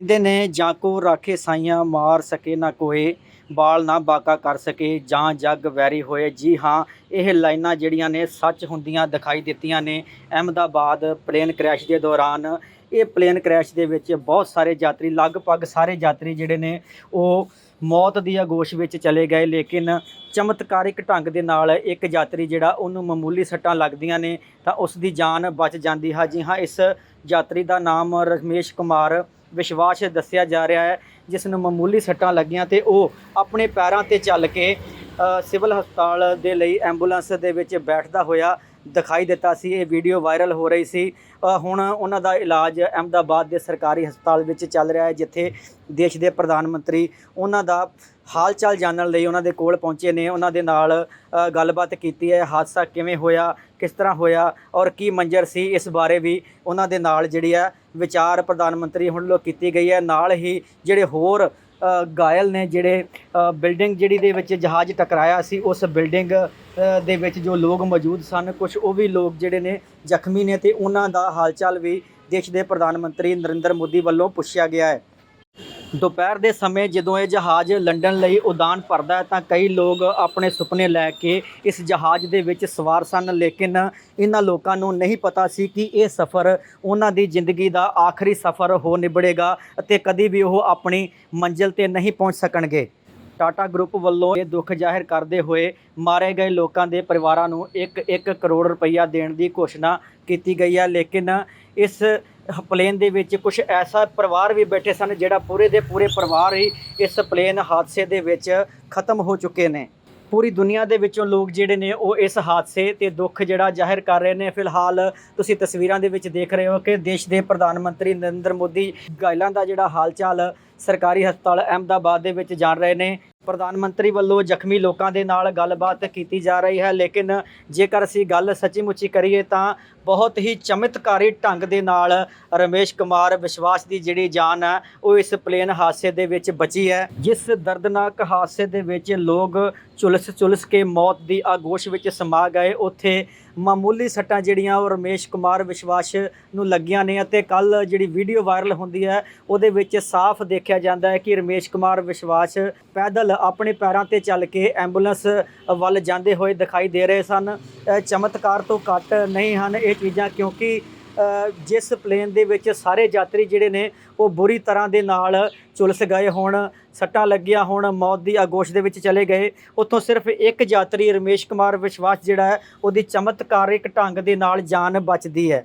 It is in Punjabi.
ਕਹਿੰਦੇ ਨੇ ਜਾਂ ਕੋ ਰਾਖੇ ਸਾਈਆਂ ਮਾਰ ਸਕੇ ਨਾ ਕੋਏ, ਬਾਲ ਨਾ ਬਾਕਾ ਕਰ ਸਕੇ, ਜਾਂ ਜੱਗ ਵੈਰੀ ਹੋਏ। ਜੀ ਹਾਂ, ਇਹ ਲਾਈਨਾਂ ਜਿਹੜੀਆਂ ਨੇ ਸੱਚ ਹੁੰਦੀਆਂ ਦਿਖਾਈ ਦਿੱਤੀਆਂ ਨੇ। ਅਹਿਮਦਾਬਾਦ ਪਲੇਨ ਕ੍ਰੈਸ਼ ਦੇ ਦੌਰਾਨ ਇਹ ਪਲੇਨ ਕ੍ਰੈਸ਼ ਦੇ ਵਿੱਚ ਬਹੁਤ ਸਾਰੇ ਯਾਤਰੀ, ਲਗਭਗ ਸਾਰੇ ਯਾਤਰੀ ਜਿਹੜੇ ਨੇ, ਉਹ ਮੌਤ ਦੀ ਅਗੋਸ਼ ਵਿੱਚ ਚਲੇ ਗਏ। ਲੇਕਿਨ ਚਮਤਕਾਰਿਕ ਢੰਗ ਦੇ ਨਾਲ ਇੱਕ ਯਾਤਰੀ ਜਿਹੜਾ, ਉਹਨੂੰ ਮਾਮੂਲੀ ਸੱਟਾਂ ਲੱਗਦੀਆਂ ਨੇ, ਤਾਂ ਉਸ ਦੀ ਜਾਨ ਬਚ ਜਾਂਦੀ ਹੈ। ਜੀ ਹਾਂ, ਇਸ ਯਾਤਰੀ ਦਾ ਨਾਮ ਰਮੇਸ਼ ਕੁਮਾਰ ਵਿਸ਼ਵਾਸ ਦੱਸਿਆ ਜਾ ਰਿਹਾ ਹੈ, ਜਿਸ ਨੂੰ ਮਾਮੂਲੀ ਸੱਟਾਂ ਲੱਗੀਆਂ ਤੇ ਉਹ ਆਪਣੇ ਪੈਰਾਂ ਤੇ ਚੱਲ ਕੇ ਸਿਵਲ ਹਸਪਤਾਲ ਦੇ ਲਈ ਐਂਬੂਲੈਂਸ ਦੇ ਵਿੱਚ ਬੈਠਦਾ ਹੋਇਆ ਦਿਖਾਈ ਦਿੱਤਾ ਸੀ। ਇਹ ਵੀਡੀਓ ਵਾਇਰਲ ਹੋ ਰਹੀ ਸੀ। ਹੁਣ ਉਹਨਾਂ ਦਾ ਇਲਾਜ ਅਹਿਮਦਾਬਾਦ ਦੇ ਸਰਕਾਰੀ ਹਸਪਤਾਲ ਵਿੱਚ ਚੱਲ ਰਿਹਾ ਹੈ, ਜਿੱਥੇ ਦੇਸ਼ ਦੇ ਪ੍ਰਧਾਨ ਮੰਤਰੀ ਉਹਨਾਂ ਦਾ ਹਾਲ ਚਾਲ ਜਾਣਨ ਲਈ ਉਹਨਾਂ ਦੇ ਕੋਲ ਪਹੁੰਚੇ ਨੇ। ਉਹਨਾਂ ਦੇ ਨਾਲ ਗੱਲਬਾਤ ਕੀਤੀ ਹੈ, ਹਾਦਸਾ ਕਿਵੇਂ ਹੋਇਆ, ਕਿਸ ਤਰ੍ਹਾਂ ਹੋਇਆ ਔਰ ਕੀ ਮੰਜ਼ਰ ਸੀ, ਇਸ ਬਾਰੇ ਵੀ ਉਹਨਾਂ ਦੇ ਨਾਲ ਜਿਹੜੀ ਹੈ ਵਿਚਾਰ ਪ੍ਰਧਾਨ ਮੰਤਰੀ ਹੁਣ ਲੋ ਕੀਤੀ ਗਈ ਹੈ। ਨਾਲ ਹੀ ਜਿਹੜੇ ਹੋਰ ਗਾਇਲ ਨੇ ਜਿਹੜੇ ਬਿਲਡਿੰਗ ਜਿਹੜੀ ਦੇ ਵਿੱਚ ਜਹਾਜ਼ ਟਕਰਾਇਆ ਸੀ, ਉਸ ਬਿਲਡਿੰਗ ਦੇ ਵਿੱਚ ਜੋ ਲੋਕ ਮੌਜੂਦ ਸਨ ਕੁਝ ਉਹ ਵੀ ਲੋਕ ਜਿਹੜੇ ਨੇ ਜ਼ਖਮੀ ਨੇ ਤੇ ਉਹਨਾਂ ਦਾ ਹਾਲਚਾਲ ਵੀ ਦੇਸ਼ ਦੇ ਪ੍ਰਧਾਨ ਮੰਤਰੀ ਨਰਿੰਦਰ ਮੋਦੀ ਵੱਲੋਂ ਪੁੱਛਿਆ ਗਿਆ ਹੈ। ਦੁਪਹਿਰ ਦੇ ਸਮੇਂ ਜਦੋਂ ਇਹ ਜਹਾਜ਼ ਲੰਡਨ ਲਈ ਉਡਾਨ ਭਰਦਾ ਹੈ ਤਾਂ ਕਈ ਲੋਕ ਆਪਣੇ ਸੁਪਨੇ ਲੈ ਕੇ ਇਸ ਜਹਾਜ਼ ਦੇ ਵਿੱਚ ਸਵਾਰ ਸਨ। ਲੇਕਿਨ ਇਹਨਾਂ ਲੋਕਾਂ ਨੂੰ ਨਹੀਂ ਪਤਾ ਸੀ ਕਿ ਇਹ ਸਫ਼ਰ ਉਹਨਾਂ ਦੀ ਜ਼ਿੰਦਗੀ ਦਾ ਆਖਰੀ ਸਫ਼ਰ ਹੋ ਨਿਬੜੇਗਾ ਅਤੇ ਕਦੀ ਵੀ ਉਹ ਆਪਣੀ ਮੰਜ਼ਿਲ ਤੇ ਨਹੀਂ ਪਹੁੰਚ ਸਕਣਗੇ। ਟਾਟਾ ਗਰੁੱਪ ਵੱਲੋਂ ਇਹ ਦੁੱਖ ਜ਼ਾਹਿਰ ਕਰਦੇ ਹੋਏ ਮਾਰੇ ਗਏ ਲੋਕਾਂ ਦੇ ਪਰਿਵਾਰਾਂ ਨੂੰ 1-1 ਕਰੋੜ ਰੁਪਈਆ ਦੇਣ ਦੀ ਘੋਸ਼ਣਾ ਕੀਤੀ ਗਈ ਹੈ ਲੇਕਿਨ ਇਸ ਪਲੇਨ ਦੇ ਵਿੱਚ ਕੁਝ ਐਸਾ ਪਰਿਵਾਰ ਵੀ ਬੈਠੇ ਸਨ ਜਿਹੜਾ ਪੂਰੇ ਦੇ ਪੂਰੇ ਪਰਿਵਾਰ ਹੀ ਇਸ ਪਲੇਨ ਹਾਦਸੇ ਦੇ ਵਿੱਚ ਖਤਮ ਹੋ ਚੁੱਕੇ ਨੇ। ਪੂਰੀ ਦੁਨੀਆ ਦੇ ਵਿੱਚੋਂ ਲੋਕ ਜਿਹੜੇ ਨੇ ਉਹ ਇਸ ਹਾਦਸੇ ਤੇ ਦੁੱਖ ਜਿਹੜਾ ਜ਼ਾਹਿਰ ਕਰ ਰਹੇ ਨੇ। ਫਿਲਹਾਲ ਤੁਸੀਂ ਤਸਵੀਰਾਂ ਦੇ ਵਿੱਚ ਦੇਖ ਰਹੇ ਹੋ ਕਿ ਦੇਸ਼ ਦੇ ਪ੍ਰਧਾਨ ਮੰਤਰੀ ਨਰਿੰਦਰ ਮੋਦੀ ਘਾਇਲਾਂ ਦਾ ਜਿਹੜਾ ਹਾਲਚਾਲ ਸਰਕਾਰੀ ਹਸਪਤਾਲ ਅਹਿਮਦਾਬਾਦ ਦੇ ਵਿੱਚ ਜਾਣ ਰਹੇ ਨੇ। ਪ੍ਰਧਾਨ ਮੰਤਰੀ ਵੱਲੋਂ ਜ਼ਖਮੀ ਲੋਕਾਂ ਦੇ ਨਾਲ ਗੱਲਬਾਤ ਕੀਤੀ ਜਾ ਰਹੀ ਹੈ, ਲੇਕਿਨ ਜੇਕਰ ਅਸੀਂ ਗੱਲ ਸੱਚੀ ਮੁੱਚੀ ਕਰੀਏ ਤਾਂ ਬਹੁਤ ਹੀ ਚਮਤਕਾਰੀ ਢੰਗ ਦੇ ਨਾਲ ਰਮੇਸ਼ ਕੁਮਾਰ ਵਿਸ਼ਵਾਸ ਦੀ ਜਿਹੜੀ ਜਾਨ ਹੈ, ਉਹ ਇਸ ਪਲੇਨ ਹਾਦਸੇ ਦੇ ਵਿੱਚ ਬਚੀ ਹੈ। ਜਿਸ ਦਰਦਨਾਕ ਹਾਦਸੇ ਦੇ ਵਿੱਚ ਲੋਕ ਝੁਲਸ ਝੁਲਸ ਕੇ ਮੌਤ ਦੀ ਆਗੋਸ਼ ਵਿੱਚ ਸਮਾ ਗਏ। ਉੱਥੇ ਮਾਮੂਲੀ ਸੱਟਾਂ ਜਿਹੜੀਆਂ ਉਹ ਰਮੇਸ਼ ਕੁਮਾਰ ਵਿਸ਼ਵਾਸ ਨੂੰ ਲੱਗੀਆਂ ਨੇ ਅਤੇ ਕੱਲ ਜਿਹੜੀ ਵੀਡੀਓ ਵਾਇਰਲ ਹੁੰਦੀ ਹੈ, ਉਹਦੇ ਵਿੱਚ ਸਾਫ਼ ਦੇਖਿਆ ਜਾਂਦਾ ਹੈ ਕਿ ਰਮੇਸ਼ ਕੁਮਾਰ ਵਿਸ਼ਵਾਸ ਪੈਦਲ ਆਪਣੇ ਪੈਰਾਂ ਤੇ ਚੱਲ ਕੇ ਐਂਬੂਲੈਂਸ ਵੱਲ ਜਾਂਦੇ ਹੋਏ ਦਿਖਾਈ ਦੇ ਰਹੇ ਸਨ। ਚਮਤਕਾਰ ਤੋਂ ਘੱਟ ਨਹੀਂ ਹਨ ਇਹ ਚੀਜ਼ਾਂ ਕਿਉਂਕਿ ਜਿਸ ਪਲੇਨ ਦੇ ਵਿੱਚ ਸਾਰੇ ਯਾਤਰੀ ਜਿਹੜੇ ਨੇ, ਉਹ ਬੁਰੀ ਤਰ੍ਹਾਂ ਦੇ ਨਾਲ ਝੁਲਸ ਗਏ ਹੋਣ, ਸੱਟਾਂ ਲੱਗੀਆਂ ਹੋਣ, ਮੌਤ ਦੀ ਆਗੋਸ਼ ਦੇ ਵਿੱਚ ਚਲੇ ਗਏ। ਉੱਥੋਂ ਸਿਰਫ ਇੱਕ ਯਾਤਰੀ ਰਮੇਸ਼ ਕੁਮਾਰ ਵਿਸ਼ਵਾਸ ਜਿਹੜਾ ਹੈ, ਉਹਦੀ ਚਮਤਕਾਰਿਕ ਢੰਗ ਦੇ ਨਾਲ ਜਾਨ ਬਚਦੀ ਹੈ।